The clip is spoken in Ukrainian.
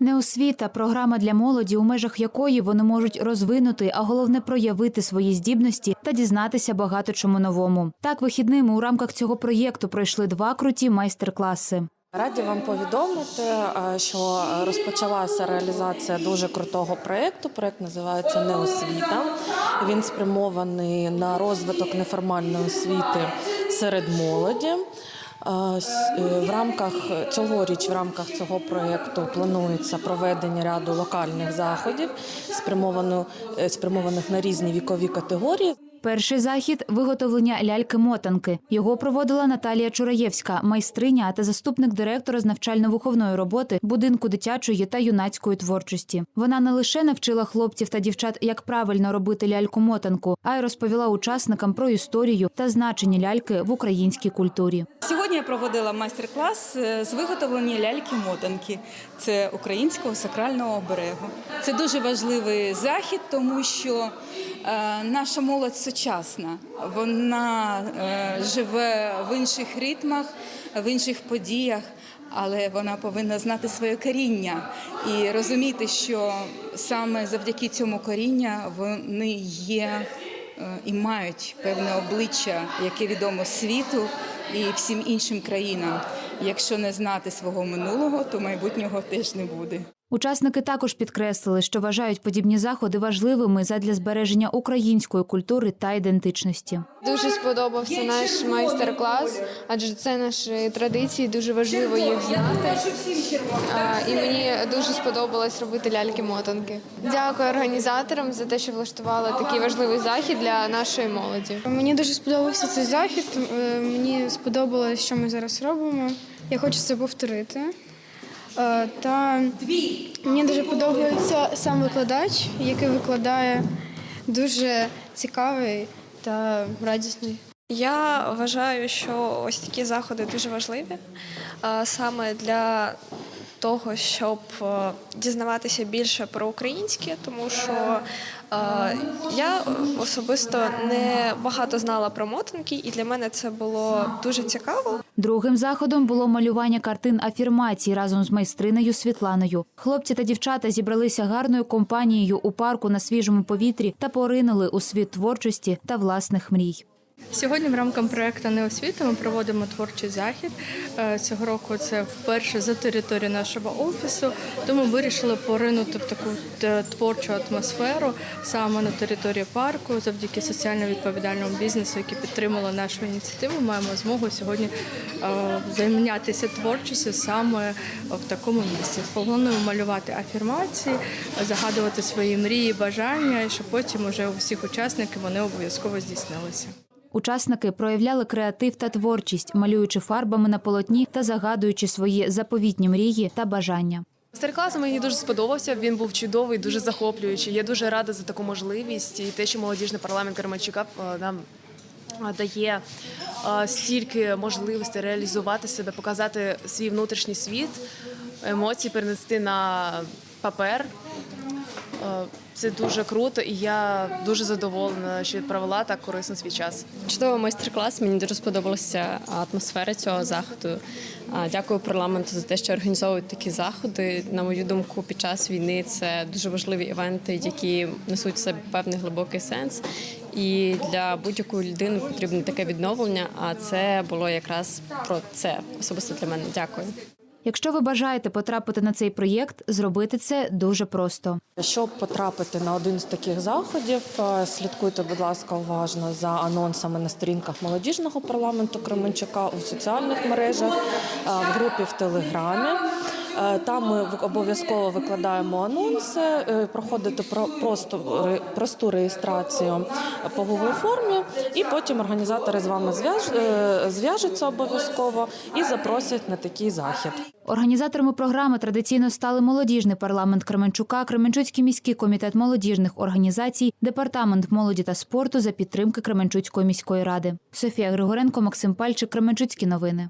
Неосвіта програма для молоді, у межах якої вони можуть розвинути, а головне проявити свої здібності та дізнатися багато чому новому. Так, вихідними у рамках цього проєкту пройшли два круті майстер-класи. Раді вам повідомити, е, що розпочалася реалізація дуже крутого проєкту. Проєкт називається Неосвіта. Він спрямований на розвиток неформальної освіти серед молоді. Е, В рамках цьогоріч, в рамках цього проєкту планується проведення ряду локальних заходів, е, спрямованих на різні вікові категорії. Перший захід виготовлення ляльки-мотанки. Його проводила Наталія Чураєвська, майстриня та заступник директора з навчально-виховної роботи будинку дитячої та юнацької творчості. Вона не лише навчила хлопців та дівчат, як правильно робити ляльку-мотанку, а й розповіла учасникам про історію та значення ляльки в українській культурі. Сьогодні я проводила майстер-клас е, з виготовлення ляльки-мотанки. Це українського сакрального оберегу. Це дуже важливий захід, тому що е, наша молодь сучасна. Вона е, живе в інших ритмах, в інших подіях. Але вона повинна знати своє коріння і розуміти, що саме завдяки цьому коріння вони є е, і мають певне обличчя, яке відомо світу і всім іншим країнам. Якщо не знати свого минулого, то майбутнього теж не буде. Учасники також підкреслили, що вважають подібні заходи важливими задля збереження української культури та ідентичності. Дуже сподобався наш майстер-клас, адже це наші традиції, дуже важливо їх знати. І мені дуже сподобалось робити ляльки-мотанки. Дякую організаторам за те, що влаштували такий важливий захід для нашої молоді. Мені дуже сподобався цей захід. Мені сподобалось, що ми зараз робимо. Я хочу це повторити. Е, Та мені дуже подобається сам викладач, який викладає дуже цікавий та радісний. Я вважаю, що ось такі заходи дуже важливі саме для того, щоб е, дізнаватися більше про українське, тому що е, я особисто не багато знала про мотанки, і для мене це було дуже цікаво. Другим заходом було малювання картин афірмацій разом з майстринею Світланою. Хлопці та дівчата зібралися гарною компанією у парку на свіжому повітрі та поринули у світ творчості та власних мрій. Сьогодні в рамках проекту «Неосвіта» ми проводимо творчий захід. Е, Цього року це вперше за територією нашого офісу, тому вирішили поринути в таку творчу атмосферу саме на території парку. Завдяки соціально відповідальному бізнесу, який підтримала нашу ініціативу, маємо змогу сьогодні е, зайнятися творчістю саме в такому місці. Плануємо малювати афірмації, загадувати свої мрії, бажання, щоб потім уже у всіх учасників вони обов'язково здійснилися. Учасники проявляли креатив та творчість, малюючи фарбами на полотні та загадуючи свої заповітні мрії та бажання. Майстер-клас мені дуже сподобався. Він був чудовий, дуже захоплюючий. Я дуже рада за таку можливість і те, що молодіжний парламент Кармачука е, нам е, дає е, стільки можливостей реалізувати себе, показати свій внутрішній світ, емоції перенести на папер. Е, Це дуже круто, і я дуже задоволена, що провела так корисно свій час. Чудовий майстер-клас. Мені дуже сподобалася атмосфера цього заходу. Дякую парламенту за те, що організовують такі заходи. На мою думку, під час війни це дуже важливі івенти, які несуть себе певний глибокий сенс. І для будь-якої людини потрібне таке відновлення. А це було якраз про це особисто для мене. Дякую. Якщо ви бажаєте потрапити на цей проєкт, зробити це дуже просто. Щоб потрапити на один з таких заходів, е, слідкуйте, будь ласка, уважно за анонсами на сторінках молодіжного парламенту Кременчука у соціальних мережах, е, в групі в Телеграмі. Е, Там ми обов'язково викладаємо анонси, е, проходите про просто просту реєстрацію по Google формі, і потім організатори з вами е, зв'яжуться обов'язково і запросять на такий захід. Організаторами програми традиційно стали молодіжний парламент Кременчука, Кременчуцький міський комітет молодіжних організацій, департамент молоді та спорту за підтримки Кременчуцької міської ради. Софія Григоренко, Максим Пальчик, Кременчуцькі новини.